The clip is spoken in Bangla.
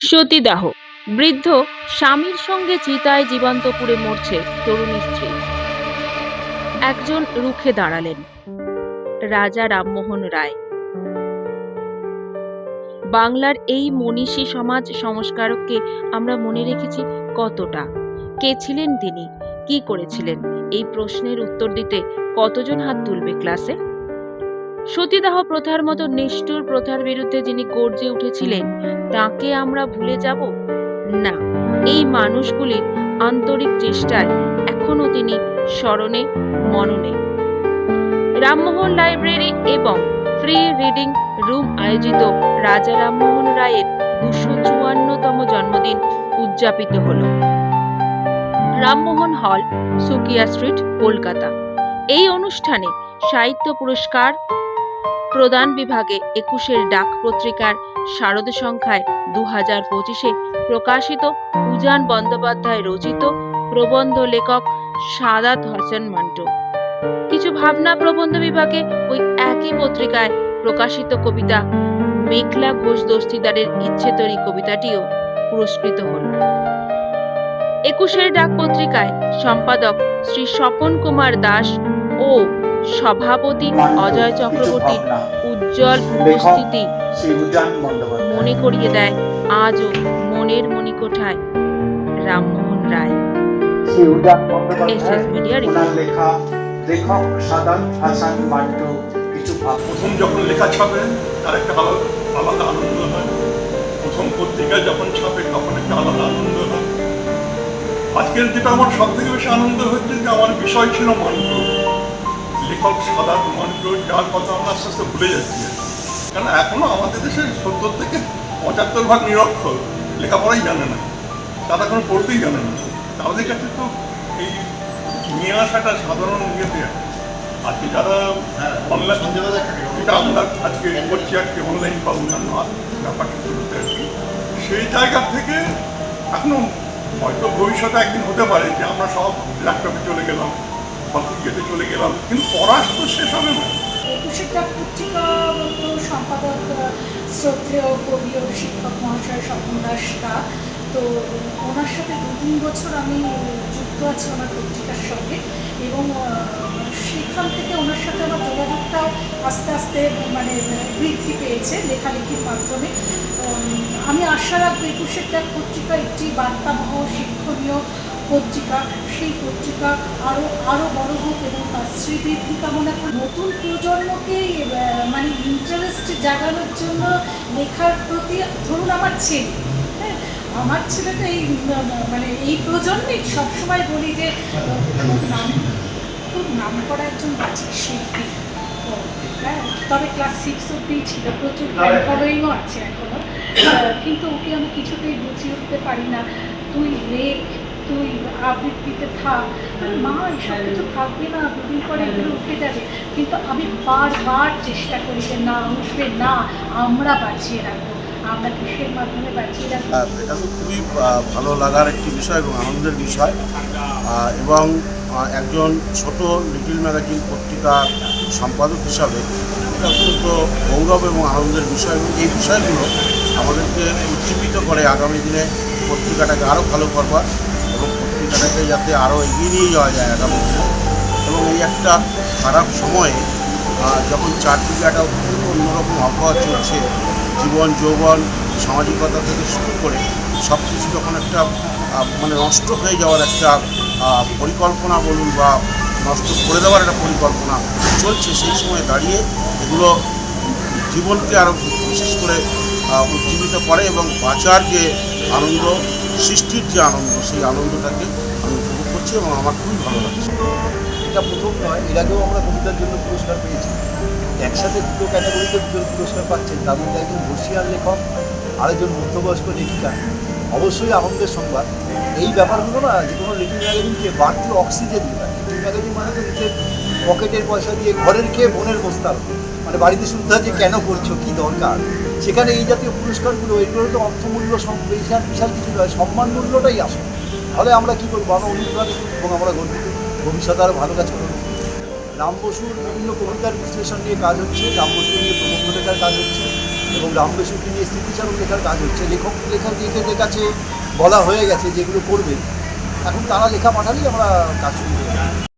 সতীদাহ। বৃদ্ধ স্বামীর সঙ্গে চিতায় জীবন্ত পুড়ে মরছে তরুণী স্ত্রী। একজন রুখে দাঁড়ালেন। রাজা রামমোহন রায়। বাংলার এই মনীষী সমাজ সংস্কারককে আমরা মনে রেখেছি কতটা? কে ছিলেন তিনি? কি করেছিলেন? এই প্রশ্নের উত্তর দিতে কতজন হাত তুলবে ক্লাসে? সতীদাহ প্রথার মতো নিষ্ঠুর প্রথার বিরুদ্ধে যিনি গর্জে উঠেছিলেন, তাকে আমরা ভুলে যাব? না, এই মানুষগুলির আন্তরিক চেষ্টায় এখনও তিনি স্মরণে, মননে। রামমোহন লাইব্রেরি এবং ফ্রি রিডিং রুম আয়োজিত রাজা রামমোহন রায়ের দুশো চুয়ান্নতম জন্মদিন উদযাপিত হল। রামমোহন হল সুকিয়া স্ট্রিট, কলকাতা। এই অনুষ্ঠানে সাহিত্য পুরস্কার প্রদান বিভাগে একুশের ডাক পত্রিকার শারদ সংখ্যায় দু হাজার পঁচিশে প্রকাশিত উজান বন্দ্যোপাধ্যায় রচিত প্রবন্ধ লেখক সাদাত হোসেন মান্টো। কিছু ভাবনা প্রবন্ধ বিভাগে ওই একই পত্রিকায় প্রকাশিত কবিতা মেঘলা ঘোষ দস্তিদারের ইচ্ছে তৈরি কবিতাটিও পুরস্কৃত হল। একুশের ডাক পত্রিকায় সম্পাদক শ্রী স্বপন কুমার দাস ও সভাপতি অজয় চক্রবর্তীর উজ্জ্বল উপস্থিতি মনে করিয়ে দেয় আজও মনের মণিকোঠায়। Rammohan Roy. Shri Ujan S Bandyopadhyay S media লেখা লেখক সাদাত হাসান মান্টু কিছু প্রথম যখন লেখা ছাপে তার একটা আলাদা আলাদা আনন্দ হয়। প্রথম পত্রিকায় যখন ছাপে তখন একটা আলাদা আনন্দ হয়। আজকের যেটা আমার সব থেকে বেশি আনন্দ হচ্ছে যে আমার বিষয় ছিল মন্ত্র লেখক সাদাত মন্ত্র যার কথা আমরা আস্তে আস্তে ভুলে যাচ্ছি। কেন এখনও আমাদের দেশে সত্তর থেকে পঁচাত্তর ভাগ নিরক্ষর লেখাপড়াই জানে না। তারা কোনো পড়তেই জানে না। তাদের কাছে তো এই নিয়ে আসাটা সাধারণ ইয়েতে। আজকে যারা অনলাইন আজকে করছি আজকে অনলাইন বা অন্যান্য ব্যাপারটা করতে আর কি। সেই জায়গা থেকে এখনও হয়তো ভবিষ্যতে একদিন হতে পারে যে আমরা সব ল্যাপটপে চলে গেলাম। বা ইয়েতে চলে গেলাম। কিন্তু পড়া তো শেষ হবে না। একুশেটা পত্রিকা সম্পাদক শ্রদ্ধেয় কবি ও শিক্ষক মহাশয় স্বপন দাস তো ওনার সাথে দু তিন বছর আমি যুক্ত আছি আমার পত্রিকার সঙ্গে এবং সেখান থেকে ওনার সাথে আমার যোগাযোগটাও আস্তে আস্তে মানে বৃদ্ধি পেয়েছে লেখালেখির মাধ্যমে। আমি আশা রাখব একুশের পত্রিকা একটি বার্তাবহ, শিক্ষণীয় পত্রিকা সেই পত্রিকা আরও আরও বড় হোক এবং তার শ্রীবৃদ্ধি কামনা করি নতুন প্রজন্মকে মানে ইন্টারেস্ট জাগানোর জন্য লেখার প্রতি ধরুন আমার ছেলে হ্যাঁ আমার তো এই মানে এই প্রজন্মে সবসময় বলি যে খুব নাম খুব নাম করা একজন বাচ্চা শিল্পী। হ্যাঁ তবে ক্লাস সিক্স অব্দি ছিল প্রচুর ফলোয়িংও আছে এখনও। কিন্তু ওকে আমি কিছুতেই বুঝিয়ে উঠতে পারি না। তুই লেখ তুই আবৃত্তিতে থাক। মা, এসব কিছু থাকবে না, দুদিন পরে এগুলো উঠে যাবে। কিন্তু আমি বারবার চেষ্টা করি যে না, উঠবে না, আমরা বাঁচিয়ে রাখব। রাখব? এটা খুবই ভালো লাগার একটি বিষয় এবং আনন্দের বিষয়। এবং একজন ছোট লিটিল ম্যাগাজিন পত্রিকার সম্পাদক হিসাবে এটা অত্যন্ত গৌরব এবং আনন্দের বিষয়। এবং এই বিষয়গুলো আমাদেরকে উজ্জীবিত করে আগামী দিনে পত্রিকাটাকে আরও ভালো করবার। এবং যাতে আরও এগিয়ে নিয়ে যাওয়া যায় আগামী দিনে। এবং এই একটা খারাপ সময়ে যখন চারদিকে একটা অত্যন্ত অন্যরকম আবহাওয়া চলছে, জীবন, যৌবন, সামাজিকতা থেকে শুরু করে সব কিছু যখন একটা মানে নষ্ট হয়ে যাওয়ার একটা পরিকল্পনা বলুন বা নষ্ট করে দেওয়ার একটা পরিকল্পনা চলছে, সেই সময় দাঁড়িয়ে এগুলো জীবনকে আরও বিশেষ করে উজ্জীবিত করে এবং বাঁচার যে আনন্দ সৃষ্টির যে আনন্দ, সেই আনন্দটাকে আমি উপভোগ করছি এবং আমার খুবই ভালো লাগছে। এটা প্রথম নয়, এর আগেও আমরা কবিতার জন্য পুরস্কার পেয়েছি। একসাথে দুটো ক্যাটাগরিতে দুজন পুরস্কার পাচ্ছেন, তার মধ্যে একজন বর্ষিয়ান লেখক, আরেকজন মধ্যবয়স্ক লেখিকা। অবশ্যই আনন্দের সংবাদ। এই ব্যাপারগুলো না, যে কোনো লিটিল ম্যাগাজিনকে বাড়তি অক্সিজেন দেয় লিটিল ম্যাগাজিন মানে তো নিজের পকেটের পয়সা দিয়ে ঘরের খেয়ে বোনের বস্তার মানে বাড়িতে হয় যে কেন করছ? কী দরকার? সেখানে এই জাতীয় পুরস্কারগুলো এগুলো তো অর্থমূল্য বিশাল বিশাল কিছু নয়, সম্মান মূল্যটাই আসে তাহলে আমরা কী করব? আমরা অনুপ্রাণিত এবং আমরা গর্বিত। ভবিষ্যতে আরও ভালো কাজ করব। রাম বসুর বিভিন্ন কবিতার বিশ্লেষণ নিয়ে কাজ হচ্ছে, রাম বসু নিয়ে প্রবন্ধ লেখার কাজ হচ্ছে এবং রামবেশুকে নিয়ে স্মৃতিচারণ লেখার কাজ হচ্ছে। লেখক লেখক লেখকদের কাছে বলা হয়ে গেছে যেগুলো করবে, এখন তারা লেখা পাঠালেই আমরা কাজ শুরু করব।